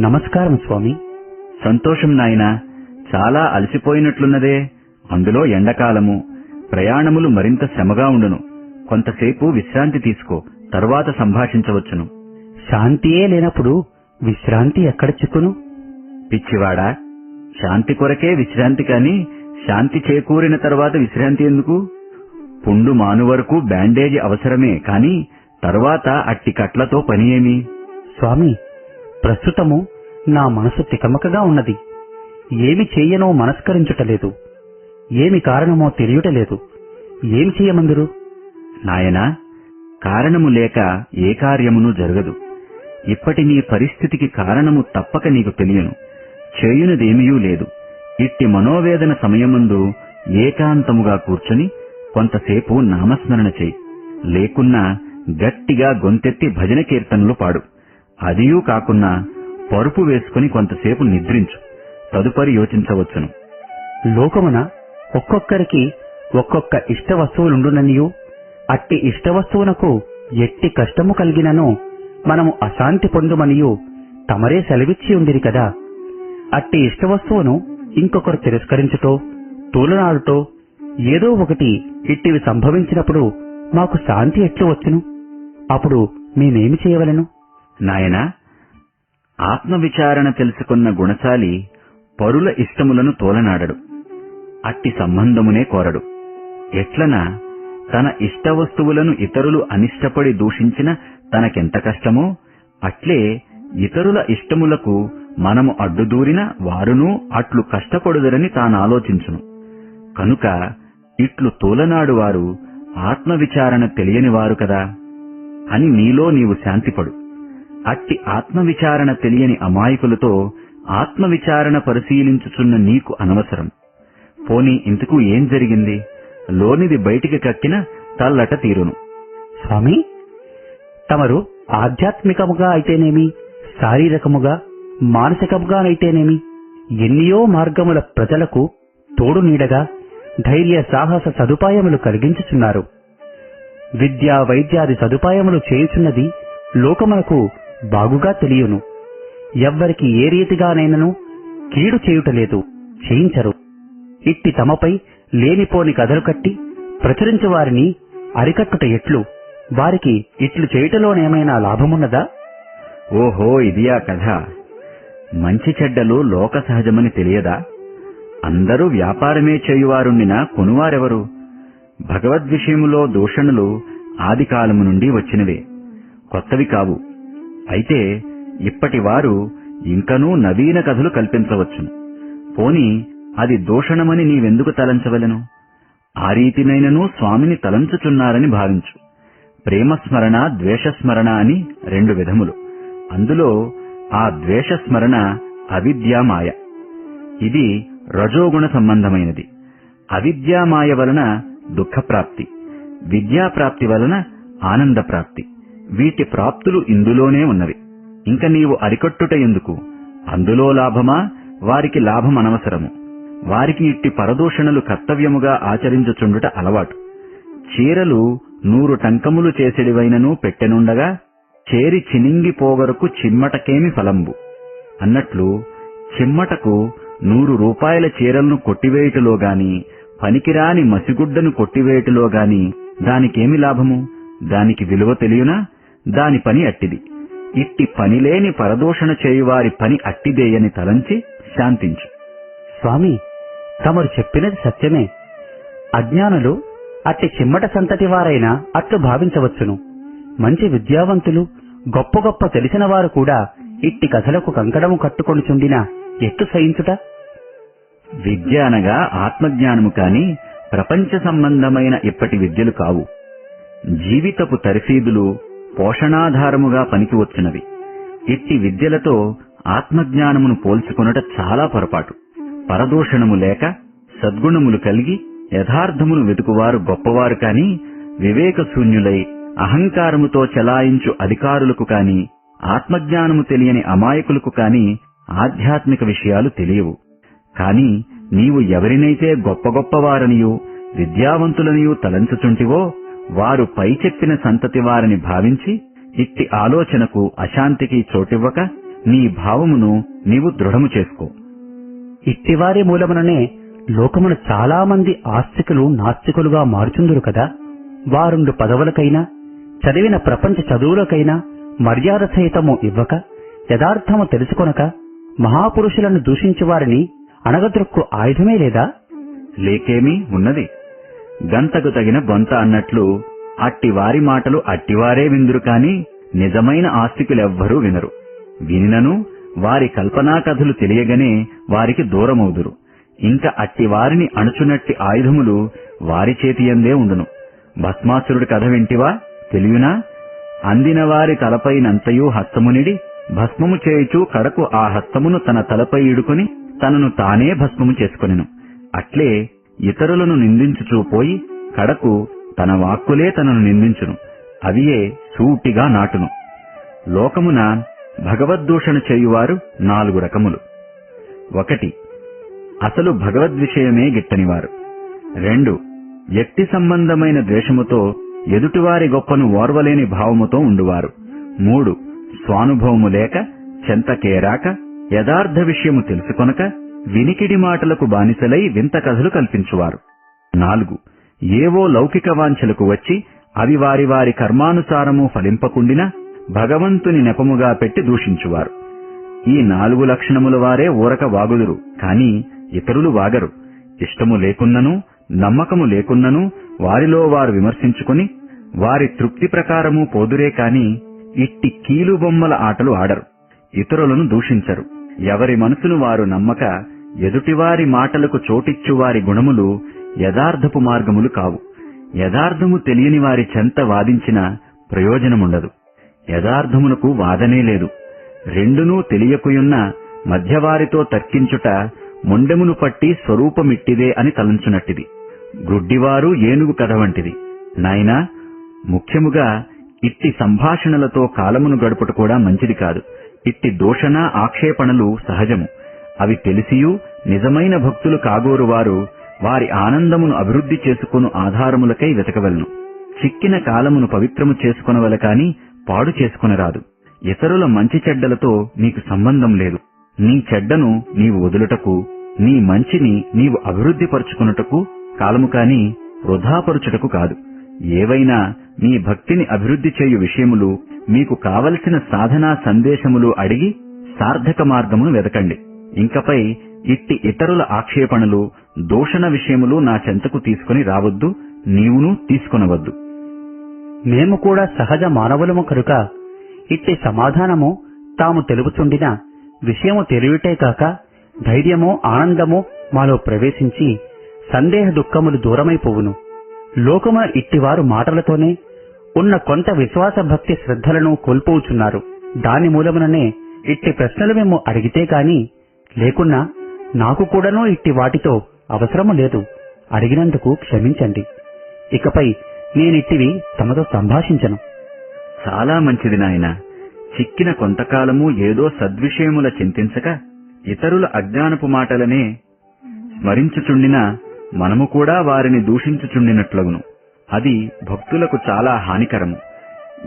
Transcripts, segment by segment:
నమస్కారం స్వామి. సంతోషం నాయనా చాలా అలసిపోయినట్లున్నదే. అందులో ఎండకాలము ప్రయాణములు మరింత శ్రమగా ఉండును. కొంతసేపు విశ్రాంతి తీసుకో తరువాత సంభాషించవచ్చును. శాంతియే లేనప్పుడు విశ్రాంతి ఎక్కడ చిక్కును పిచ్చివాడా శాంతి కొరకే విశ్రాంతి కాని శాంతి చేకూరిన తర్వాత విశ్రాంతి ఎందుకు? పుండు మాను వరకు బ్యాండేజీ అవసరమే కాని తరువాత అట్టి కట్లతో పని ఏమి? స్వామి ప్రస్తుతము నా మనసు తికమకగా ఉన్నది. ఏమి చేయనో మనస్కరించుటలేదు. ఏమి కారణమో తెలియటలేదు. ఏమి చేయమందురు? నాయనా కారణము లేక ఏ కార్యమును జరగదు. ఇప్పటి నీ పరిస్థితికి కారణము తప్పక నీకు తెలియను. చేయునదేమీయూ లేదు. ఇట్టి మనోవేదన సమయమందు ఏకాంతముగా కూర్చుని కొంతసేపు నామస్మరణ చేయి. లేకున్నా గట్టిగా గొంతెత్తి భజన కీర్తనలు పాడు. అదియూ కాకున్నా పరుపు వేసుకుని కొంతసేపు నిద్రించు. తదుపరి యోచించవచ్చును. లోకమున ఒక్కొక్కరికి ఒక్కొక్క ఇష్ట వస్తువులుండుననియు. అట్టి ఇష్ట వస్తువునకు ఎట్టి కష్టము కలిగినను మనము అశాంతి పొందుమనియు. తమరే సెలవిచ్చి ఉందిరి కదా. అట్టి ఇష్ట వస్తువును ఇంకొకరు తిరస్కరించుటో తూలనాడుటో ఏదో ఒకటి ఇట్టివి సంభవించినప్పుడు మాకు శాంతి ఎట్లు వచ్చును అప్పుడు మేమేమి చేయవలను? నాయనా ఆత్మవిచారణ తెలుసుకున్న గుణశాలి పరుల ఇష్టములను తోలనాడడు అట్టి సంబంధమునే కోరడు. ఎట్లనా తన ఇష్ట వస్తువులను ఇతరులు అనిష్టపడి దూషించిన తనకెంత కష్టమో అట్లే ఇతరుల ఇష్టములకు మనము అడ్డుదూరిన వారునూ అట్లు కష్టపడుదరని తానాలోచించును. కనుక ఇట్లు తోలనాడు వారు ఆత్మవిచారణ తెలియనివారు కదా అని నీలో నీవు శాంతిపడు. అట్టి ఆత్మవిచారణ తెలియని అమాయకులతో ఆత్మవిచారణ పరిశీలించుచున్న నీకు అనవసరం. పోనీ ఇంతకు ఏం జరిగింది? లోనిది బయటికి కక్కిన తల్లట తీరును. స్వామి తమరు ఆధ్యాత్మికముగా అయితేనేమి శారీరకముగా మానసికముగానైతేనేమి ఎన్నియో మార్గముల ప్రజలకు తోడు నీడగా ధైర్య సాహస సదుపాయములు కలిగించుచున్నారు. విద్యా వైద్యాది సదుపాయములు చేయుచున్నది లోకమునకు బాగుగా తెలియను. ఎవ్వరికి ఏ రీతిగానైనను కీడు చేయుటలేదు చేయించరు ఇట్టి తమపై లేనిపోని కథలు కట్టి ప్రచురించు వారిని అరికట్టుట ఎట్లు? వారికి ఇట్లు చేయుటలోనేమైనా లాభమున్నదా? ఓహో ఇదియా కథ. మంచి చెడ్డలు లోక సహజమని తెలియదా? అందరూ వ్యాపారమే చేయువారుండిన కొనువారెవరు? భగవద్విషయములో దూషణలు ఆదికాలము నుండి వచ్చినవే. కొత్తవి కావు. అయితే ఇప్పటి వారు ఇంకనూ నవీన కథలు కల్పించవచ్చును. పోని అది దూషణమని నీవెందుకు తలంచవలెను? ఆ రీతినైనను స్వామిని తలంచుచున్నారని భావించు. ప్రేమస్మరణ ద్వేషస్మరణ అని రెండు విధములు. అందులో ఆ ద్వేషస్మరణ అవిద్యామాయ. ఇది రజోగుణ సంబంధమైనది. అవిద్యామాయ వలన దుఃఖప్రాప్తి. విద్యాప్రాప్తి వలన ఆనంద ప్రాప్తి వీటి ప్రాప్తులు ఇందులోనే ఉన్నవి. ఇంక నీవు అరికట్టుట ఎందుకు? అందులో లాభమా? వారికి లాభం అనవసరము వారికి ఇట్టి పరదూషణలు కర్తవ్యముగా ఆచరించుచుండుట అలవాటు. చీరలు నూరు టంకములు చేసెడివైనను పెట్టెనుండగా చేరి చినింగిపోవరకు చిమ్మటకేమి ఫలంబు. అన్నట్లు చిమ్మటకు నూరు రూపాయల చీరలను కొట్టివేయుటలో గాని పనికిరాని మసిగుడ్డను కొట్టివేయుటలో గాని దానికేమి లాభము? దానికి విలువ తెలియనా? దాని పని అట్టిది. ఇట్టి పనిలేని పరదూషణ చేయువారి పని అట్టిదేయని తలంచి శాంతించు. స్వామి తమరు చెప్పినది సత్యమే. అజ్ఞానులు అట్టి చిమ్మట సంతతి వారైనా అట్లు భావించవచ్చును. మంచి విద్యావంతులు గొప్ప గొప్ప తెలిసిన వారు కూడా ఇట్టి కథలకు కంకణము కట్టుకొని చుండిన ఎట్టు సహించుట? విద్య అనగా ఆత్మజ్ఞానము కాని ప్రపంచ సంబంధమైన ఇప్పటి విద్యలు కావు. జీవితపు తరఫీదులు పోషణాధారముగా పనికి వచ్చినవి ఇట్టి విద్యలతో ఆత్మజ్ఞానమును పోల్చుకొనుట చాలా పొరపాటు. పరదూషణము లేక సద్గుణములు కలిగి యథార్థమును వెతుకువారు గొప్పవారు కాని వివేకశూన్యులై అహంకారముతో చెలాయించు అధికారులకు కాని ఆత్మజ్ఞానము తెలియని అమాయకులకు కాని ఆధ్యాత్మిక విషయాలు తెలియవు. కాని నీవు ఎవరినైతే గొప్ప గొప్పవారనియూ విద్యావంతులనియూ తలంచుచుంటివో వారు పై చెప్పిన సంతతి వారిని భావించి ఇట్టి ఆలోచనకు అశాంతికి చోటివ్వక నీ భావమును నీవు దృఢము చేసుకో. ఇట్టివారి మూలముననే లోకమును చాలా మంది ఆస్తికులు నాస్తికులుగా మారుచుందురు కదా. వారుండు పదవులకైనా చదివిన ప్రపంచ చదువులకైనా మర్యాద సహితము ఇవ్వక యథార్థము తెలుసుకొనక మహాపురుషులను దూషించు వారిని అణగద్రొక్కు ఆయుధమే లేదా? లేకేమీ ఉన్నది. గంతకు తగిన బొంత అన్నట్లు అట్టివారి మాటలు అట్టివారే విందురు కాని నిజమైన ఆస్తికులెవ్వరూ వినరు. వినినను వారి కల్పనా కథలు తెలియగనే వారికి దూరమవుదురు. ఇంకా అట్టివారిని అణుచునట్టి ఆయుధములు వారి చేతియందే ఉండును. భస్మాసురుడి కథ వింటివా? తెలియనా అందిన వారి తలపైనంతయూ హస్తమునిడి భస్మము చేయుచు కడకు ఆ హస్తమును తన తలపై ఇడుకుని తనను తానే భస్మము చేసుకొనెను. అట్లే ఇతరులను నిందించుచూపోయి కడకు తన వాక్కులే తనను నిందించును. అవియే సూటిగా నాటును. లోకమున భగవద్దూషణ చేయువారు నాలుగు రకములు. ఒకటి అసలు భగవద్విషయమే గిట్టనివారు. రెండు వ్యక్తి సంబంధమైన ద్వేషముతో ఎదుటివారి గొప్పను ఓర్వలేని భావముతో ఉండువారు. మూడు స్వానుభవము లేక చెంతకేరాక యథార్థ విషయము తెలుసుకొనక వినికిడి మాటలకు బానిసలై వింత కథలు కల్పించువారు. నాలుగు. ఏవో లౌకిక వాంఛలకు వచ్చి అవి వారి వారి కర్మానుసారము ఫలింపకుండినా భగవంతుని నెపముగా పెట్టి దూషించువారు. ఈ నాలుగు లక్షణముల వారే ఊరక వాగుదురు కాని ఇతరులు వాగరు. ఇష్టము లేకున్నను నమ్మకము లేకున్నను వారిలో వారు విమర్శించుకుని వారి తృప్తి ప్రకారము పోదురే కాని ఇట్టి కీలు బొమ్మల ఆటలు ఆడరు ఇతరులను దూషించరు. ఎవరి మనసును వారు నమ్మక ఎదుటివారి మాటలకు చోటిచ్చు వారి గుణములు యథార్థపు మార్గములు కావు. యథార్థము తెలియని వారి చెంత వాదించిన ప్రయోజనముండదు. యథార్థమునకు వాదనే లేదు. రెండునూ తెలియకుయున్న మధ్యవారితో తర్కించుట మొండెమును పట్టి స్వరూపమిట్టిదే అని తలంచునట్టిది. గ్రుడ్డివారు ఏనుగు కథ వంటిది. నాయనా ముఖ్యముగా ఇట్టి సంభాషణలతో కాలమును గడుపుట కూడా మంచిది కాదు. ఇట్టి దూషణ ఆక్షేపణలు సహజము. అవి తెలిసియూ నిజమైన భక్తులు కాగోరు వారు వారి ఆనందమును అభివృద్ధి చేసుకును ఆధారములకై వెతకవలను. చిక్కిన కాలమును పవిత్రము చేసుకొనవల కాని పాడు చేసుకొనరాదు. ఇతరుల మంచి చెడ్డలతో నీకు సంబంధం లేదు. నీ చెడ్డను నీవు వదులుటకు నీ మంచిని నీవు అభివృద్ధి పరుచుకున్నటకు కాలము కాని వృధాపరుచుటకు కాదు. ఏవైనా నీ భక్తిని అభివృద్ధి చేయు విషయములు మీకు కావలసిన సాధనా సందేశములు అడిగి సార్థక మార్గమును వెదకండి. ఇంకపై ఇట్టి ఇతరుల ఆక్షేపణలు దూషణ విషయములు నా చెంతకు తీసుకుని రావద్దు నీవును తీసుకొనవద్దు. మేము కూడా సహజ మానవులము కనుక ఇట్టి సమాధానము తాము తెలుపుచుండిన విషయము తెలివిటే కాక ధైర్యము ఆనందము మాలో ప్రవేశించి సందేహ దుఃఖములు దూరమైపోవును లోకమున ఇట్టివారు మాటలతోనే ఉన్న కొంత విశ్వాస భక్తి శ్రద్ధలను కోల్పోవుచున్నారు. దాని మూలముననే ఇట్టి ప్రశ్నలు మేము అడిగితే కాని లేకున్నా నాకు కూడానో ఇట్టి వాటితో అవసరము లేదు. అడిగినందుకు క్షమించండి. ఇకపై నేనిట్టివి తమతో సంభాషించను. చాలా మంచిది నాయన. చిక్కిన కొంతకాలము ఏదో సద్విషయముల చింతించక ఇతరుల అజ్ఞానపు మాటలనే స్మరించుచుండిన మనము కూడా వారిని దూషించుచుండినట్లగును. అది భక్తులకు చాలా హానికరము.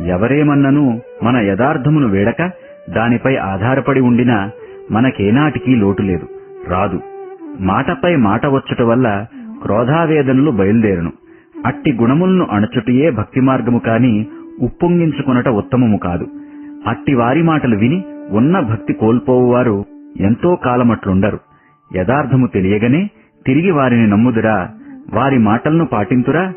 ఎవరేమన్నను మన యథార్థమును వేడక దానిపై ఆధారపడి ఉండినా మనకేనాటికీ లోటు లేదు. రాదు. మాటపై మాట వచ్చుట వల్ల క్రోధావేదనలు బయలుదేరును. అట్టి గుణములను అణచుటయే భక్తి మార్గము కాని ఉప్పొంగించుకునట ఉత్తమము కాదు. అట్టి వారి మాటలు విని ఉన్న భక్తి కోల్పోవువారు ఎంతో కాలమట్లుండరు. యథార్థము తెలియగనే తిరిగి వారిని నమ్ముదురా. వారి మాటలను పాటింతురా.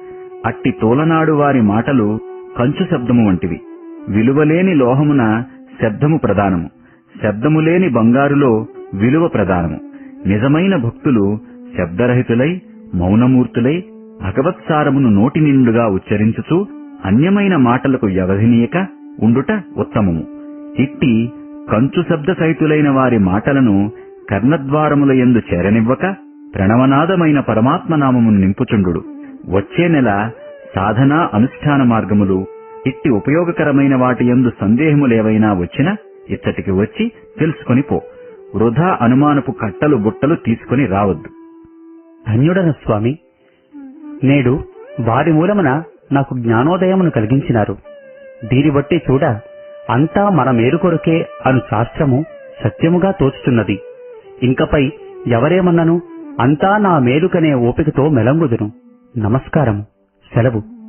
అట్టి తోలనాడు వారి మాటలు కంచు శబ్దము వంటివి. విలువలేని లోహమున శబ్దము ప్రధానము. శబ్దము లేని బంగారులో విలువ ప్రధానము. నిజమైన భక్తులు శబ్దరహితులై మౌనమూర్తులై భగవత్సారమును నోటి నిండుగా ఉచ్చరించుచు అన్యమైన మాటలకు వ్యవధినీయక ఉండుట ఉత్తమము. ఇట్టి కంచు శబ్ద సహితులైన వారి మాటలను కర్ణద్వారముల యందు చేరనివ్వక ప్రణవనాదమైన పరమాత్మనామమును నింపుచుండు వచ్చే నెల సాధనా అనుష్ఠాన మార్గములు ఇట్టి ఉపయోగకరమైన వాటి యందు సందేహములేవైనా వచ్చినా ఇచ్చటికి వచ్చి తెలుసుకొని పో. వృధా అనుమానపు కట్టలు బుట్టలు తీసుకుని రావద్దు. ధన్యుడన స్వామి. నేడు వారి మూలమున నాకు జ్ఞానోదయమును కలిగించినారు. దీని బట్టి చూడ అంతా మన మేలు కొరకే అను శాస్త్రము సత్యముగా తోచుతున్నది ఇంకపై ఎవరేమన్నను అంతా నా మేలుకనే ఓపికతో మెలంగుదును. నమస్కారము. సెలవు.